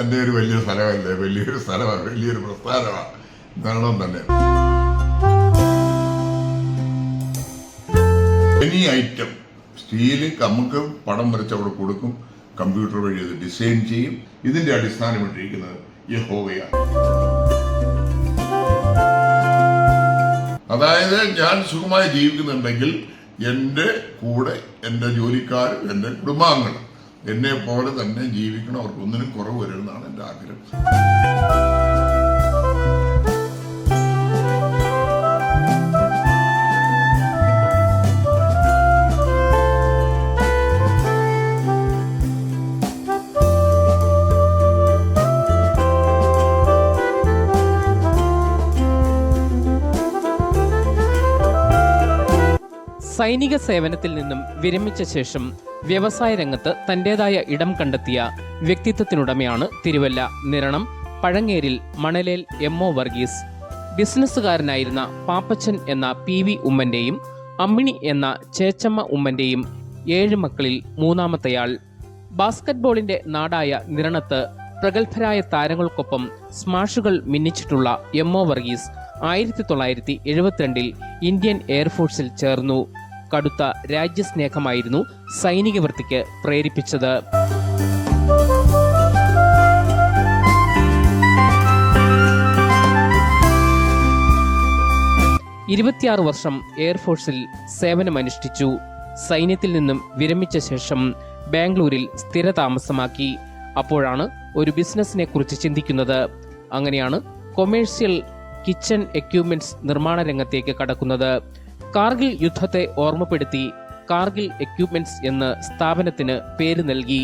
തന്നെ ഒരു വലിയ സ്ഥലമല്ലേ? വലിയൊരു സ്ഥലമാണ് വലിയൊരു പ്രസ്ഥാനമാണ് നടണം തന്നെ. എനി ഐറ്റം സ്റ്റീൽ നമുക്ക് പടം വരച്ച് അവിടെ കൊടുക്കും. കമ്പ്യൂട്ടർ വഴി അത് ഡിസൈൻ ചെയ്യും. ഇതിന്റെ അടിസ്ഥാനമിട്ടിരിക്കുന്നത് യഹോവയാണ്. അതായത് ഞാൻ സുഖമായി ജീവിക്കുന്നുണ്ടെങ്കിൽ എന്റെ കൂടെ എന്റെ ജോലിക്കാരും എന്റെ കുടുംബാംഗങ്ങളും എന്നെ പോലെ തന്നെ ജീവിക്കണം അവർക്ക് ഒന്നിനും കുറവ് വരുമെന്നാണ് എന്റെ ആഗ്രഹം. സൈനിക സേവനത്തിൽ നിന്നും വിരമിച്ച ശേഷം വ്യവസായ രംഗത്ത് തന്റേതായ ഇടം കണ്ടെത്തിയ വ്യക്തിത്വത്തിനുടമയാണ് തിരുവല്ല നിരണം പഴങ്ങേരിൽ മണലേൽ എം ഒ വർഗീസ് ബിസിനസ്സുകാരനായിരുന്ന പാപ്പച്ചൻ എന്ന പി വി ഉമ്മന്റെയും അമ്മിണി എന്ന ചേച്ചമ്മ ഉമ്മന്റെയും ഏഴ് മക്കളിൽ മൂന്നാമത്തെയാൾ. ബാസ്കറ്റ്ബോളിന്റെ നാടായ നിരണത്ത് പ്രഗത്ഭരായ താരങ്ങൾക്കൊപ്പം സ്മാഷുകൾ മിന്നിച്ചിട്ടുള്ള എം ഒ വർഗീസ് ആയിരത്തി തൊള്ളായിരത്തി എഴുപത്തിരണ്ടിൽ ഇന്ത്യൻ എയർഫോഴ്സിൽ ചേർന്നു. കടുത്ത രാജ്യസ്നേഹമായിരുന്നു സൈനിക വൃത്തിക്ക് പ്രേരിപ്പിച്ചത്. ഇരുപത്തിയാറ് വർഷം എയർഫോഴ്സിൽ സേവനമനുഷ്ഠിച്ചു. സൈന്യത്തിൽ നിന്നും വിരമിച്ച ശേഷം ബാംഗ്ലൂരിൽ സ്ഥിരതാമസമാക്കി. അപ്പോഴാണ് ഒരു ബിസിനസ്സിനെ കുറിച്ച് ചിന്തിക്കുന്നത്. അങ്ങനെയാണ് കൊമേഴ്സ്യൽ കിച്ചൺ എക്യുപ്മെന്റ്സ് നിർമ്മാണ രംഗത്തേക്ക് കടക്കുന്നത്. കാർഗിൽ യുദ്ധത്തെ ഓർമ്മപ്പെടുത്തി കാർഗിൽ എക്യുപ്മെന്റ്സ് എന്ന് സ്ഥാപനത്തിന് പേര് നൽകി.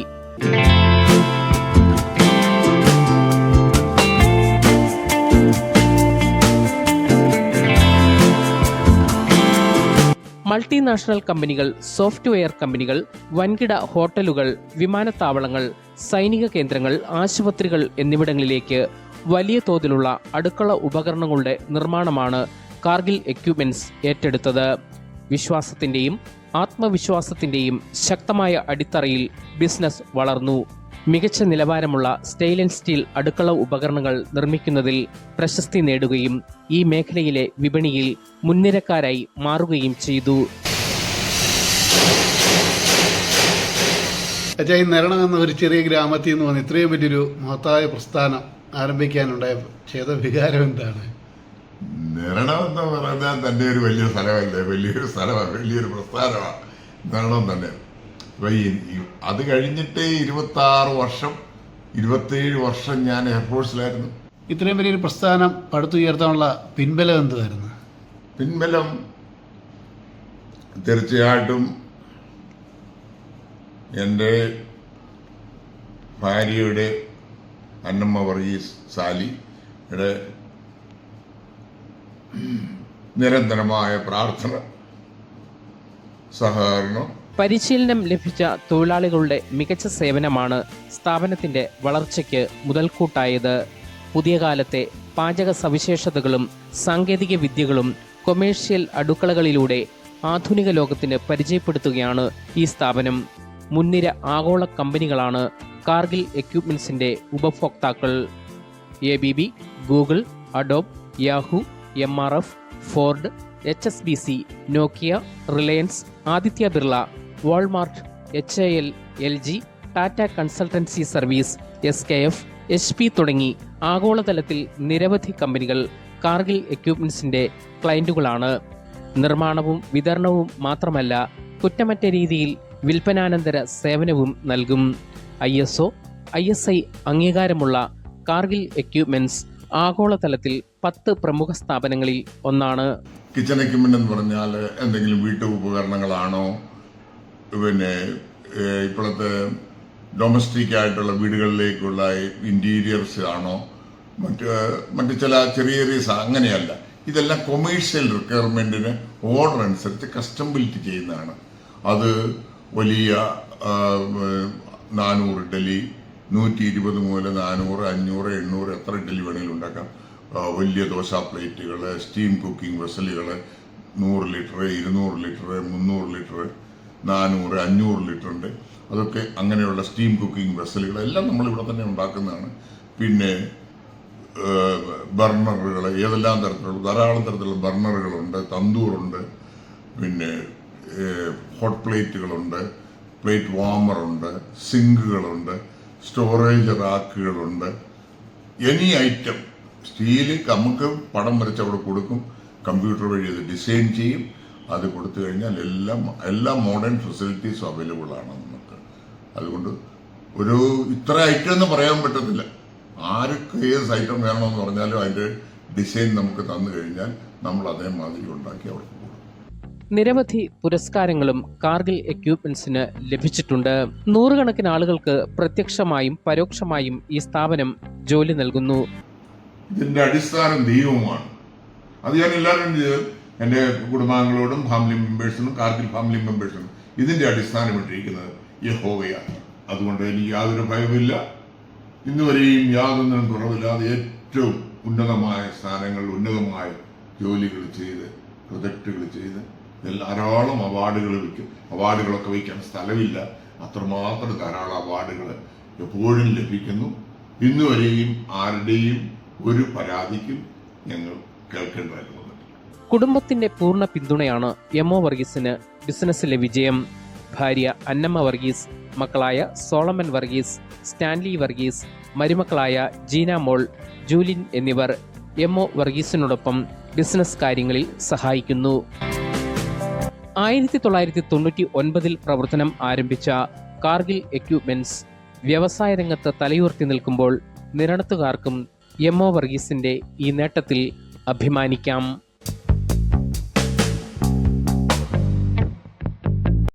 മൾട്ടിനാഷണൽ കമ്പനികൾ സോഫ്റ്റ്വെയർ കമ്പനികൾ വൻകിട ഹോട്ടലുകൾ വിമാനത്താവളങ്ങൾ സൈനിക കേന്ദ്രങ്ങൾ ആശുപത്രികൾ എന്നിവിടങ്ങളിലേക്ക് വലിയ തോതിലുള്ള അടുക്കള ഉപകരണങ്ങളുടെ നിർമ്മാണമാണ് കാർഗിൽ എക്യുപ്മെന്റ്സ് ഏറ്റെടുത്തത്. വിശ്വാസത്തിന്റെയും ആത്മവിശ്വാസത്തിന്റെയും ശക്തമായ അടിത്തറയിൽ ബിസിനസ് വളർന്നു. മികച്ച നിലവാരമുള്ള സ്റ്റെയിൽ ആൻഡ് സ്റ്റീൽ അടുക്കള ഉപകരണങ്ങൾ നിർമ്മിക്കുന്നതിൽ പ്രശസ്തി നേടുകയും ഈ മേഖലയിലെ വിപണിയിൽ മുൻനിരക്കാരായി മാറുകയും ചെയ്തു. അജയ് നിരണം എന്ന ഒരു ചെറിയ ഗ്രാമത്തിൽ നിന്ന് വന്ന് ഇത്രയും വലിയൊരു മഹത്തായ പ്രസ്ഥാനം ആരംഭിക്കാനുണ്ടായ ചെയ്ത വികാരം എന്താണ്? നിരണം എന്ന് പറഞ്ഞാൽ തന്നെ ഒരു വലിയ സ്ഥലമല്ലേ? വലിയൊരു സ്ഥലമാണ് വലിയൊരു പ്രസ്ഥാനമാണ് നിരണം തന്നെ. അപ്പൊ ഈ അത് കഴിഞ്ഞിട്ട് ഇരുപത്തി ആറ് വർഷം ഇരുപത്തേഴ് വർഷം ഞാൻ എയർഫോഴ്സിലായിരുന്നു ഇത്രയും വലിയൊരു പ്രസ്ഥാനം പടുത്തുയർത്താനുള്ള പിൻബലം എന്തായിരുന്നു പിൻബലം തീർച്ചയായിട്ടും എന്റെ ഭാര്യയുടെ അന്നമ്മ വർഗീസ് സാലിയുടെ നിരന്തരമായ പ്രാർത്ഥന സഹകരണം. പരിശീലനം ലഭിച്ച തൊഴിലാളികളുടെ മികച്ച സേവനമാണ് സ്ഥാപനത്തിന്റെ വളർച്ചയ്ക്ക് മുതൽക്കൂട്ടായത്. പുതിയ കാലത്തെ പാചക സവിശേഷതകളും സാങ്കേതിക വിദ്യകളും കൊമേഴ്ഷ്യൽ അടുക്കളകളിലൂടെ ആധുനിക ലോകത്തിന് പരിചയപ്പെടുത്തുകയാണ് ഈ സ്ഥാപനം. മുൻനിര ആഗോള കമ്പനികളാണ് കാർഗിൽ എക്യുപ്മെന്റ്സിന്റെ ഉപഭോക്താക്കൾ. A B B Google Adobe Yahoo M R F Ford H S B C Nokia Reliance Aditya Birla Walmart H A L L G Tata consultancy service S K F H P തുടങ്ങി ആഗോളതലത്തിൽ നിരവധി കമ്പനികൾ കാർഗിൽ എക്യുപ്മെന്റ്സിന്റെ ക്ലയന്റുകളാണ്. നിർമ്മാണവും വിതരണവും മാത്രമല്ല കുറ്റമറ്റ രീതിയിൽ വിൽപ്പനാനന്തര സേവനവും നൽകും. I S O I S I അംഗീകാരമുള്ള കാർഗിൽ എക്യുപ്മെന്റ്സ് ആഗോളതലത്തിൽ പത്ത് പ്രമുഖ സ്ഥാപനങ്ങളിൽ ഒന്നാണ്. കിച്ചൺ എക്യുപ്മെന്റ് എന്ന് പറഞ്ഞാൽ എന്തെങ്കിലും വീട്ടു ഉപകരണങ്ങളാണോ പിന്നെ ഇപ്പോഴത്തെ ഡൊമസ്റ്റിക് ആയിട്ടുള്ള വീടുകളിലേക്കുള്ള ഇന്റീരിയർസ് ആണോ? മറ്റ് മറ്റു ചില ചെറിയ ചെറിയ അങ്ങനെയല്ല. ഇതെല്ലാം കൊമേഴ്ഷ്യൽ റിക്വയർമെന്റിന് ഓർഡർ അനുസരിച്ച് കസ്റ്റം ബിൽറ്റ് ചെയ്യുന്നതാണ്. അത് വലിയ നാനൂറ് ഇഡലി നൂറ്റി ഇരുപത് മുതൽ നാനൂറ് അഞ്ഞൂറ് എണ്ണൂറ് എത്ര ഇഡലി വേണമെങ്കിലും ഉണ്ടാക്കാം. വലിയ ദോശ പ്ലേറ്റുകൾ സ്റ്റീം കുക്കിംഗ് വെസലുകൾ നൂറ് ലിറ്റർ ഇരുന്നൂറ് ലിറ്റർ മുന്നൂറ് ലിറ്റർ നാനൂറ് അഞ്ഞൂറ് ലിറ്ററുണ്ട്. അതൊക്കെ അങ്ങനെയുള്ള സ്റ്റീം കുക്കിംഗ് വെസലുകളെല്ലാം നമ്മൾ ഇവിടെ തന്നെ ഉണ്ടാക്കുന്നതാണ്. പിന്നെ ബർണറുകൾ ഏതെല്ലാം തരത്തിലുള്ള ധാരാളം തരത്തിലുള്ള ബർണറുകളുണ്ട് തന്തൂറുണ്ട് പിന്നെ ഹോട്ട് പ്ലേറ്റുകളുണ്ട് പ്ലേറ്റ് വാമറുണ്ട് സിങ്കുകളുണ്ട് സ്റ്റോറേജ് റാക്കുകളുണ്ട് എനി ഐറ്റം സ്റ്റീൽ നമുക്ക് പടം വരച്ച് അവിടെ കൊടുക്കും. കമ്പ്യൂട്ടർ വഴി അത് ഡിസൈൻ ചെയ്യും. അത് കൊടുത്തു കഴിഞ്ഞാൽ എല്ലാം എല്ലാ മോഡേൺ ഫെസിലിറ്റീസും അവൈലബിൾ ആണ് നമുക്ക്. അതുകൊണ്ട് ഒരു ഇത്ര ഐറ്റം എന്ന് പറയാൻ പറ്റത്തില്ല. ആർക്ക് ഏത് ഐറ്റം വേണമെന്ന് പറഞ്ഞാലും അതിന്റെ ഡിസൈൻ നമുക്ക് തന്നു കഴിഞ്ഞാൽ നമ്മൾ അതേമാതിരി ഉണ്ടാക്കി അവർക്ക് നിരവധി പുരസ്കാരങ്ങളും കാർഗിൽ എക്യൂപ്മെന്റ്സിന് ലഭിച്ചിട്ടുണ്ട്. നൂറുകണക്കിന് ആളുകൾക്ക് പ്രത്യക്ഷമായും പരോക്ഷമായും ഈ സ്ഥാപനം ജോലി നൽകുന്നു. ഇതിന്റെ അടിസ്ഥാനം ദൈവമാണ് അത് ഞാൻ എല്ലാവരും എന്റെ കുടുംബാംഗങ്ങളോടും ഫാമിലി മെമ്പേഴ്സിനും കാർഗിൽ ഫാമിലി മെമ്പേഴ്സിനും ഇതിന്റെ അടിസ്ഥാനം ഇട്ടിരിക്കുന്നത് യഹോവയാണ്. അതുകൊണ്ട് എനിക്ക് യാതൊരു ഭയവുമില്ല. ഇന്നുവരെയും യാതൊന്നും കുറവില്ലാതെ ഏറ്റവും ഉന്നതമായ സ്ഥാനങ്ങൾ ഉന്നതമായ ജോലികൾ ചെയ്ത് പ്രൊജക്റ്റുകൾ ചെയ്ത് ധാരാളം അവാർഡുകൾ വയ്ക്കും അവാർഡുകളൊക്കെ വയ്ക്കാൻ സ്ഥലമില്ല. അത്രമാത്രം ധാരാളം അവാർഡുകൾ എപ്പോഴും ലഭിക്കുന്നു. ഇന്നുവരെയും ആരുടെയും ഒരു പരാതിക്കും ഞങ്ങൾ കേൾക്കേണ്ടതായിട്ട് വന്നിട്ടില്ല. കുടുംബത്തിന്റെ പൂർണ പിന്തുണയാണ് എം ഒ വർഗീസിന് ബിസിനസ്സിലെ വിജയം. ഭാര്യ അന്നമ്മ വർഗീസ് മക്കളായ സോളമൻ വർഗീസ് സ്റ്റാൻലി വർഗീസ് മരുമക്കളായ ജീന മോൾ ജൂലിൻ എന്നിവർ എം ഒ വർഗീസിനോടൊപ്പം ബിസിനസ് കാര്യങ്ങളിൽ സഹായിക്കുന്നു. ആയിരത്തി തൊള്ളായിരത്തി തൊണ്ണൂറ്റി ഒൻപതിൽ പ്രവർത്തനം ആരംഭിച്ച കാർഗിൽ എക്യുപ്മെന്റ്സ് വ്യവസായ രംഗത്ത് തലയുയർത്തി നിൽക്കുമ്പോൾ നിരണത്തുകാർക്കും എം ഒ വർഗീസിന്റെ ഈ നേട്ടത്തിൽ അഭിമാനിക്കാം.